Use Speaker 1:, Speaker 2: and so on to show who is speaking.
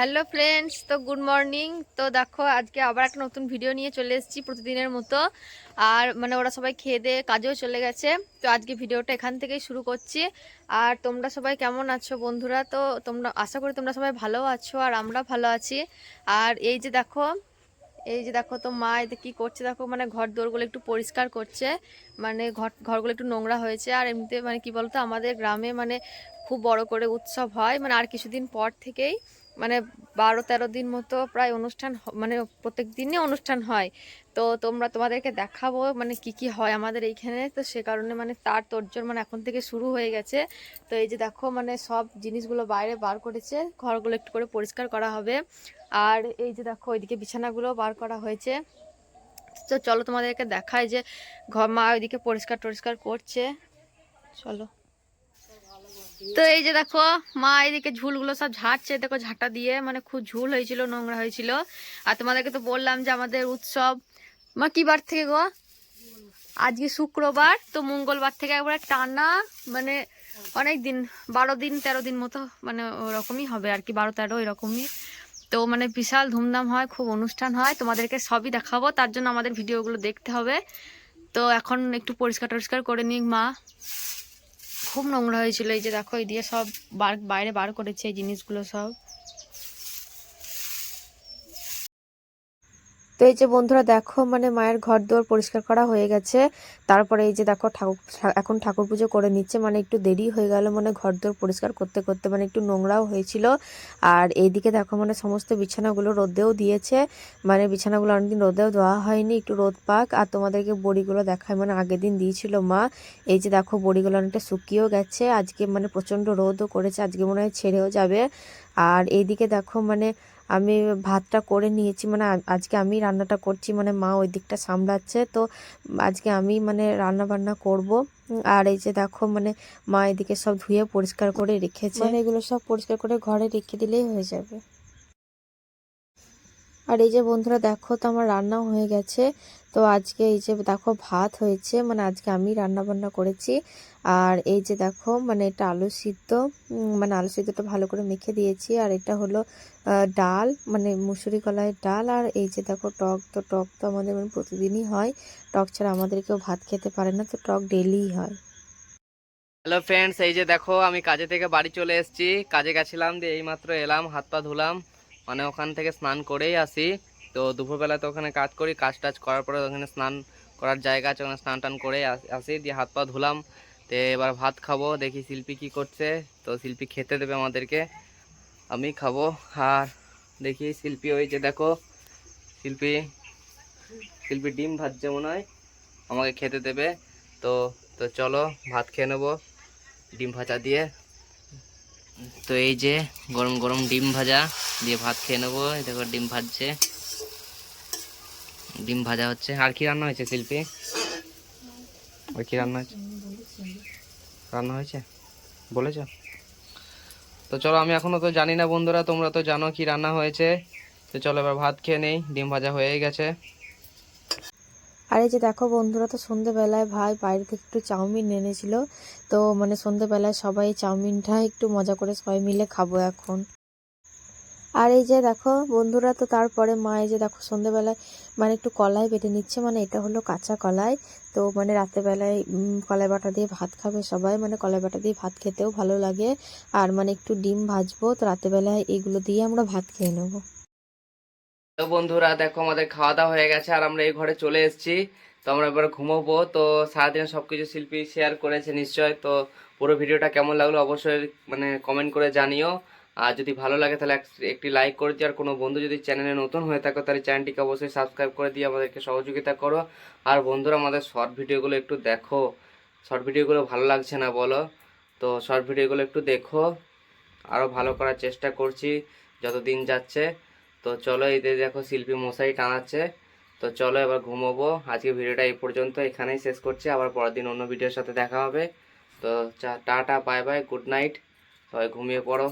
Speaker 1: Hello friends, তো good morning. তো দেখো, আজকে আবার একটা নতুন ভিডিও নিয়ে চলে এসেছি প্রতিদিনের মতো। আর মানে ওরা সবাই খেয়ে দিয়ে কাজেও চলে গেছে। তো আজকে ভিডিওটা এখান থেকেই শুরু করছি। আর তোমরা সবাই কেমন আছো বন্ধুরা? তো তোমরা, আশা করি তোমরা সবাই ভালো আছো আর আমরা ভালো আছি। আর এই যে দেখো, এই যে দেখো তো মা এতে কী করছে? দেখো মানে ঘর দোরগুলো একটু পরিষ্কার করছে। মানে ঘর, ঘরগুলো একটু নোংরা হয়েছে। আর এমনিতে মানে কি বলতো, আমাদের গ্রামে মানে খুব বড় করে উৎসব হয়। মানে আর কিছুদিন পর থেকেই মানে বারো তেরো দিন মতো প্রায় অনুষ্ঠান মানে প্রত্যেক দিনই অনুষ্ঠান হয়। তো তোমরা তোমাদেরকে দেখাবো মানে কি কি হয় আমাদের এইখানে। তো সে কারণে মানে তার তোরজোর মানে এখন থেকে শুরু হয়ে গেছে। তো এই যে দেখো মানে সব জিনিসগুলো বাইরে বার করেছে। ঘরগুলো একটু করে পরিষ্কার করা হবে। আর এই যে দেখো ওইদিকে বিছানাগুলো বার করা হয়েছে। তো চলো তোমাদেরকে দেখায় যে ঘর মা ওইদিকে পরিষ্কার টরিষ্কার করছে। চলো। তো এই যে দেখো, মা এইদিকে ঝুলগুলো সব ঝাড়ছে, দেখো ঝাঁটা দিয়ে মানে খুব ঝুল হয়েছিল, নোংরা হয়েছিল। আর তোমাদেরকে তো বললাম যে আমাদের উৎসব, মা কি বার থেকে গো? আজকে শুক্রবার, তো মঙ্গলবার থেকে একবারে টানা মানে অনেক দিন, বারো দিন, তেরো দিন মতো মানে ওরকমই হবে আর কি, বারো তেরো এরকমই। তো মানে বিশাল ধুমধাম হয়, খুব অনুষ্ঠান হয়, তোমাদেরকে সবই দেখাবো, তার জন্য আমাদের ভিডিওগুলো দেখতে হবে। তো এখন একটু পরিষ্কার টরিষ্কার করে নিক মা। খুব নোংরা হয়েছিল। এই যে দেখো, এই দিয়ে সব বার, বাইরে বার করেছে এই জিনিসগুলো সব। তো এই যে বন্ধুরা দেখো মানে মায়ের ঘর দুয়ার পরিষ্কার করা হয়ে গেছে। তারপরে এই যে দেখো ঠাকুর এখন ঠাকুর পুজো করে নিচ্ছে মানে একটু দেরি হয়ে গেল মানে ঘর দুয়ার পরিষ্কার করতে করতে মানে একটু নোংরাও হয়েছিল। আর এইদিকে দেখো মানে সমস্ত বিছানাগুলো রোদেও দিয়েছে। মানে বিছানাগুলো অনেকদিন রোদেও দেওয়া হয়নি, একটু রোদ পাক। আর তোমাদেরকে বড়িগুলো দেখায় মানে আগের দিন দিয়েছিল মা। এই যে দেখো বড়িগুলো অনেকটা শুকিয়েও গেছে, আজকে মানে প্রচণ্ড রোদও করেছে, আজকে মনে হয় ছেড়েও যাবে। আর এইদিকে দেখো মানে আমি ভাতটা করে নিয়েছি মানে আজকে আমি রান্নাটা করছি মানে মা ওই দিকটা সামলাচ্ছে তো আজকে আমি মানে রান্না বান্না করব। আর এই যে দেখো মানে মা এদিকে সব ধুয়ে পরিষ্কার করে রেখেছে। মানে এগুলো সব পরিষ্কার করে ঘরে রেখে দিলেই হয়ে যাবে। আর এই যে বন্ধুরা দেখো তো আমার রান্নাও হয়ে গেছে। তো আজকে এই যে দেখো ভাত হয়েছে মানে আজকে আমি রান্না বান্না করেছি। আর এই যে দেখো মানে এটা আলু সিদ্ধ মানে আলু সিদ্ধটা ভালো করে মেখে দিয়েছি। আর এটা হলো ডাল মানে মুসুরি কলাইয়ের ডাল। আর এই যে দেখো টক, তো টক তো আমাদের মানে প্রতিদিনই হয়। টক ছাড়া আমাদের কেউ ভাত খেতে পারে না, তো টক ডেলিই হয়।
Speaker 2: হ্যালো ফ্রেন্ডস, এই যে দেখো আমি কাজে থেকে বাড়ি চলে এসেছি। কাজে গেছিলাম দিয়ে এইমাত্র এলাম, হাত পা ধুলাম। মানে ওখান থেকে স্নান করেই আসি। তো দুপুরবেলা তো ওখানে কাজ করি, কাজ টাজ করার পরে ওখানে স্নান করার জায়গা আছে, ওখানে স্নান টান করে আসি দিয়ে হাত পা ধুলাম। তো এবার ভাত খাব, দেখি শিল্পী কি করছে। তো শিল্পী খেতে দেবে আমাদেরকে, আমি খাব। আর দেখি শিল্পী ওই যে দেখো, শিল্পী শিল্পী ডিম ভাজছে মনে হয়, আমাকে খেতে দেবে। তো তো চলো ভাত খেয়ে নেব ডিম ভাজা দিয়ে। তো এই যে গরম গরম ডিম ভাজা, দিয়ে ভাত খেয়ে নেব। দেখো ডিম ভাজছে। ডিম ভাজা হচ্ছে। আর কি রান্না হয়েছে শিল্পী? আর কি রান্না হয়েছে? রান্না হয়েছে? বলেছ? তো চলো, আমি এখনও তো জানি না বন্ধুরা, তোমরা তো জানো কি রান্না হয়েছে। তো চলো, এবার ভাত খেয়ে নেই, ডিম ভাজা হয়ে গেছে।
Speaker 1: আর এই যে দেখো বন্ধুরা, তো সন্ধেবেলায় ভাই বাইরে থেকে একটু চাউমিন এনেছিল। তো মানে সন্ধেবেলায় সবাই চাউমিনটা একটু মজা করে সবাই মিলে খাব এখন। আর এই যে দেখো, বন্ধুরা, তো তারপরে মা এই যে দেখো সন্ধেবেলায় মানে একটু কলাই বেটে নিচ্ছে মানে এটা হলো কাঁচা কলাই। তো মানে রাতেরবেলায় কলাই বাটা দিয়ে ভাত খাবে সবাই মানে কলাই বাটা দিয়ে ভাত খেতেও ভালো লাগে। আর মানে একটু ডিম ভাজবো, তো রাতেরবেলায় এগুলো দিয়ে আমরা ভাত খেয়ে নেব।
Speaker 2: তো বন্ধুরা, দেখো আমাদের খাওয়া দাওয়া হয়ে গেছে, আর আমরা এই ঘরে চলে এসেছি। তো আমরা এবার ঘুমোবো। তো সারাদিন সবকিছু শিল্পী শেয়ার করেছে নিশ্চয়। তো পুরো ভিডিওটা কেমন লাগল অবশ্যই মানে কমেন্ট করে জানিও। আর যদি ভালো লাগে তাহলে এক- একটি লাইক করে দিও। আর কোনো বন্ধু যদি চ্যানেলে নতুন হয়ে থাকো, তাহলে চ্যানেলটিকে অবশ্যই সাবস্ক্রাইব করে দিয়ে আমাদেরকে সহযোগিতা করো। আর বন্ধুরা, আমাদের শর্ট ভিডিওগুলো একটু দেখো। শর্ট ভিডিওগুলো ভালো লাগছে না বলো? তো শর্ট ভিডিওগুলো একটু দেখো। আরও ভালো করার চেষ্টা করছি যত দিন যাচ্ছে। তো চলো এই দেখো শিল্পী মশাই টানাচ্ছে। তো চলো এবার ঘুমোবো। আজকে ভিডিওটা এই পর্যন্ত। এখানেই শেষ করছি। আবার পরের দিন অন্য ভিডিওর সাথে দেখা হবে। তো tata bye bye good night সবাই ঘুমিয়ে পড়ো।